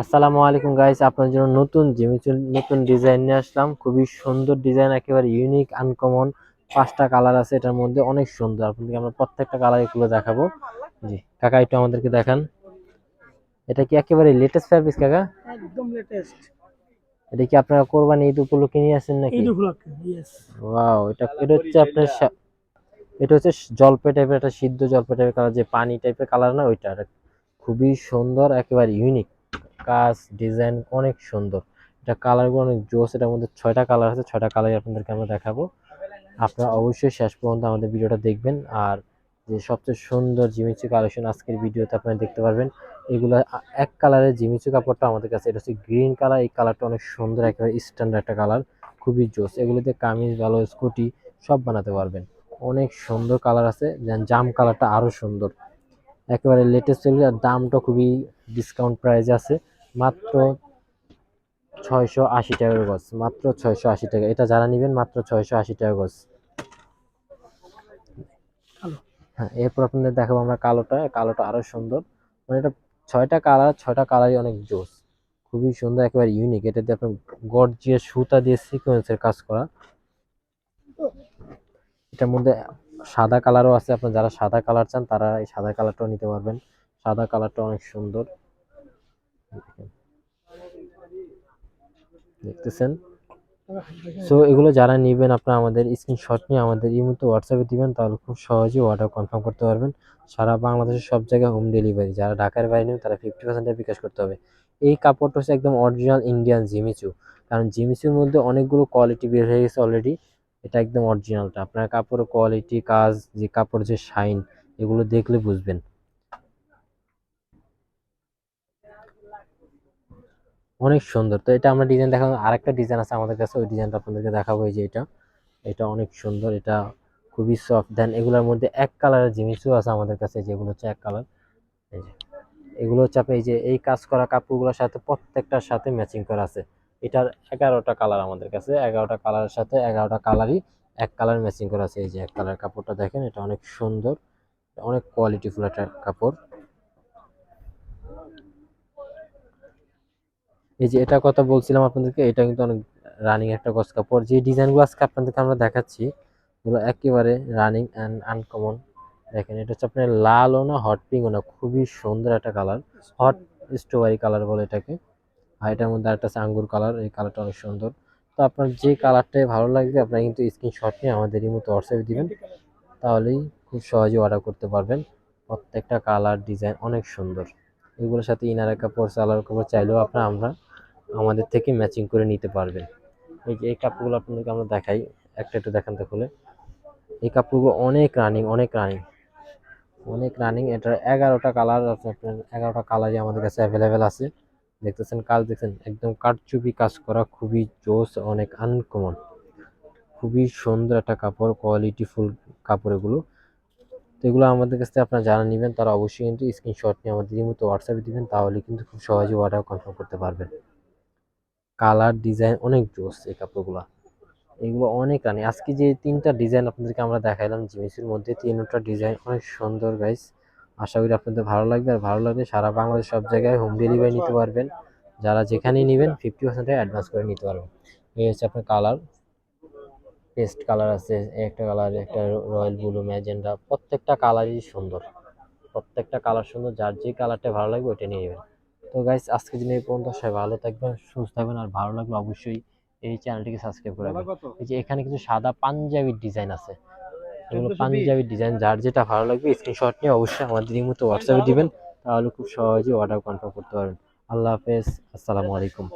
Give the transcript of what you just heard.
আসসালামু আলাইকুম গাইস আপনার জন্য নতুন জিমিচুর নতুন ডিজাইন নিয়ে আসলাম। খুবই সুন্দর ডিজাইন একেবারে ইউনিক আনকমন পাঁচটা কালার আছে এটার মধ্যে অনেক সুন্দর। আপনাদেরকে আমরা প্রত্যেকটা কালার এগুলো দেখাবো। জি কাকা একটু আমাদেরকে দেখান। এটা কি একেবারে লেটেস্ট সার্ভিস কাকা? একদম লেটেস্ট এটা কি আপনারা কোরবানি ঈদ উপলক্ষে নিয়ে আসেন নাকি? ঈদ উপলক্ষে ইয়েস ওয়াও এটা এটা হচ্ছে আপনার এটা হচ্ছে জলপে টাইপের একটা সিদ্ধ জলপে টাইপের কালার যে পানি টাইপের কালার না ওইটা। খুবই সুন্দর একেবারে ইউনিক কাজ, ডিজাইন অনেক সুন্দর। এটা কালারগুলো অনেক জোস, এটার মধ্যে ছয়টা কালার আছে, ছয়টা কালারই আপনাদেরকে আমরা দেখাবো। আপনারা অবশ্যই শেষ পর্যন্ত আমাদের ভিডিওটা দেখবেন। আর যে সবচেয়ে সুন্দর জিমিচু কালেকশন আজকের ভিডিওতে আপনারা দেখতে পারবেন, এগুলো এক কালারের জিমিচু কাপড়টা আমাদের কাছে, এটা হচ্ছে গ্রিন কালার এই কালারটা অনেক সুন্দর, একেবারে স্ট্যান্ডার্ড একটা কালার খুবই জোস। এগুলোতে কামিজ ভালো স্কুটি সব বানাতে পারবেন। অনেক সুন্দর কালার আছে, যেন জাম কালারটা আরও সুন্দর। একেবারে লেটেস্ট চলে আর দামটা খুবই ডিসকাউন্ট প্রাইসে আছে। মাত্র ছয়শো আশি টাকার গছ মাত্র ছয়শো আশি টাকা। এটা যারা নেবেন মাত্র ছয়শো আশি টাকা গছ। হ্যাঁ এরপর আপনাদের দেখাবো আমরা কালোটা। কালোটা আরও সুন্দর। মানে এটা ছয়টা কালার ছয়টা কালারই অনেক জোস। খুবই সুন্দর একেবারে ইউনিক এটাতে আপনার গর্জিয়ে সুতা দিয়ে সিকোয়েন্সের কাজ করা। এটার মধ্যে সাদা কালারও আছে। আপনার যারা সাদা কালার চান তারা এই সাদা কালারটাও নিতে পারবেন। সাদা কালারটা অনেক সুন্দর। দেখতেছেন? সো এগুলো যারা নেবেন, আপনারা আমাদের স্ক্রিনশট নিয়ে আমাদের এই মুহূর্তে হোয়াটসঅ্যাপে দিবেন, তাহলে খুব সহজেই অর্ডার কনফার্ম করতে পারবেন। সারা বাংলাদেশের সব জায়গায় হোম ডেলিভারি যারা ঢাকার বাইরে নেবেন, তারা ফিফটি পার্সেন্টে বিকাশ করতে হবে। এই কাপড়টা হচ্ছে একদম অরিজিনাল ইন্ডিয়ান জিমিচু কারণ জিমিচুর মধ্যে অনেকগুলো কোয়ালিটি বের হয়ে গেছে অলরেডি এটা একদম অরিজিনালটা আপনার কাপড়ের কোয়ালিটি কাজ, যে কাপড় যে শাইন এগুলো দেখলে বুঝবেন। অনেক সুন্দর। তো এটা আমরা ডিজাইন দেখাবো আরেকটা ডিজাইন আছে আমাদের কাছে। ওই ডিজাইনটা আপনাদেরকে দেখাবো। এই যে এটা। এটা অনেক সুন্দর। এটা খুবই সফট দেন এগুলোর মধ্যে এক কালারের জিনিসও আছে আমাদের কাছে। যেগুলো হচ্ছে এক কালার এই যে। এগুলো হচ্ছে আপনি এই যে এই কাজ করা কাপড়গুলোর সাথে প্রত্যেকটার সাথে ম্যাচিং করা আছে। এটার এগারোটা কালার আমাদের কাছে। এগারোটা কালারের সাথে এগারোটা কালারই এক কালার ম্যাচিং করা আছে। এই যে এক কালার কাপড়টা দেখেন। এটা অনেক সুন্দর। অনেক কোয়ালিটিফুল একটা কাপড়। এই যে এটা কথা বলছিলাম আপনাদেরকে, এটা কিন্তু অনেক রানিং একটা গস কাপড়। যে ডিজাইনগুলো আজকে আপনাদেরকে আমরা দেখাচ্ছি, এগুলো একেবারে রানিং অ্যান্ড আনকমন দেখেন, এটা হচ্ছে আপনার লালও না হট পিঙ্কও না, খুবই সুন্দর একটা কালার হট স্ট্রবেরি কালার বলে এটাকে। আর এটার মধ্যে আরেকটা আছে আঙ্গুর কালার এই কালারটা অনেক সুন্দর। তো আপনার যে কালারটাই ভালো লাগবে, আপনারা কিন্তু স্ক্রিনশট নিয়ে আমাদের এই মতো হোয়াটসঅ্যাপে দিবেন। তাহলেই খুব সহজে অর্ডার করতে পারবেন। প্রত্যেকটা কালার ডিজাইন অনেক সুন্দর। এগুলোর সাথে ইনারের কাপড়, সালোয়ার কাপড় চাইলেও আপনার আমরা আমাদের থেকে ম্যাচিং করে নিতে পারবেন এই যে এই কাপড়গুলো আপনাদেরকে আমরা দেখাই, একটা একটু দেখান তো খুলে। এই কাপড়গুলো অনেক রানিং অনেক রানিং অনেক রানিং এটার এগারোটা কালার আছে আপনার, এগারোটা কালারই আমাদের কাছে অ্যাভেলেবেল আছে। দেখতেছেন কাজ, দেখছেন? একদম কারচুপি কাজ করা, খুবই জোস, অনেক আনকমন খুবই সুন্দর একটা কাপড় কোয়ালিটি ফুল কাপড় এগুলো। তো এগুলো আমাদের কাছ আপনারা যারা নেবেন, তারা অবশ্যই কিন্তু স্ক্রিনশট নিয়ে আমাদের মতো হোয়াটসঅ্যাপে দিবেন, তাহলে কিন্তু খুব সহজে অর্ডার কনফার্ম করতে পারবেন। কালার, ডিজাইন অনেক জোস এই কাপড়গুলো। এগুলো অনেক রানি আজকে যে তিনটা ডিজাইন আপনাদেরকে আমরা দেখাইলাম, জিমিসির মধ্যে তিনটা ডিজাইন, অনেক সুন্দর গাইস আশা করি আপনাদের ভালো লাগবে। আর ভালো লাগলে সারা বাংলাদেশ সব জায়গায় হোম ডেলিভারি নিতে পারবেন। যারা যেখানেই নেবেন ফিফটি পার্সেন্ট অ্যাডভান্স করে নিতে পারবেন। এই হচ্ছে আপনার কালার পেস্ট কালার আছে, একটা কালার একটা রয়্যাল ব্লু ম্যাজেন্ডা প্রত্যেকটা কালারই সুন্দর। প্রত্যেকটা কালার সুন্দর। যার যে কালারটা ভালো লাগবে, ওইটা নিয়ে নেবেন। তো গাইস আজকের দিনে এই পর্যন্ত সবাই ভালো থাকবেন সুস্থ থাকবেন আর ভালো লাগলে অবশ্যই এই চ্যানেলটিকে সাবস্ক্রাইব করে এই যে এখানে কিছু সাদা পাঞ্জাবির ডিজাইন আছে। এগুলো পাঞ্জাবির ডিজাইন যার যেটা ভালো লাগবে স্ক্রিনশট নিয়ে অবশ্যই আমাদের এই মতো হোয়াটসঅ্যাপে দিবেন তাহলে খুব সহজে অর্ডার কনফার্ম করতে পারবেন। আল্লাহ হাফেজ আসসালামু আলাইকুম।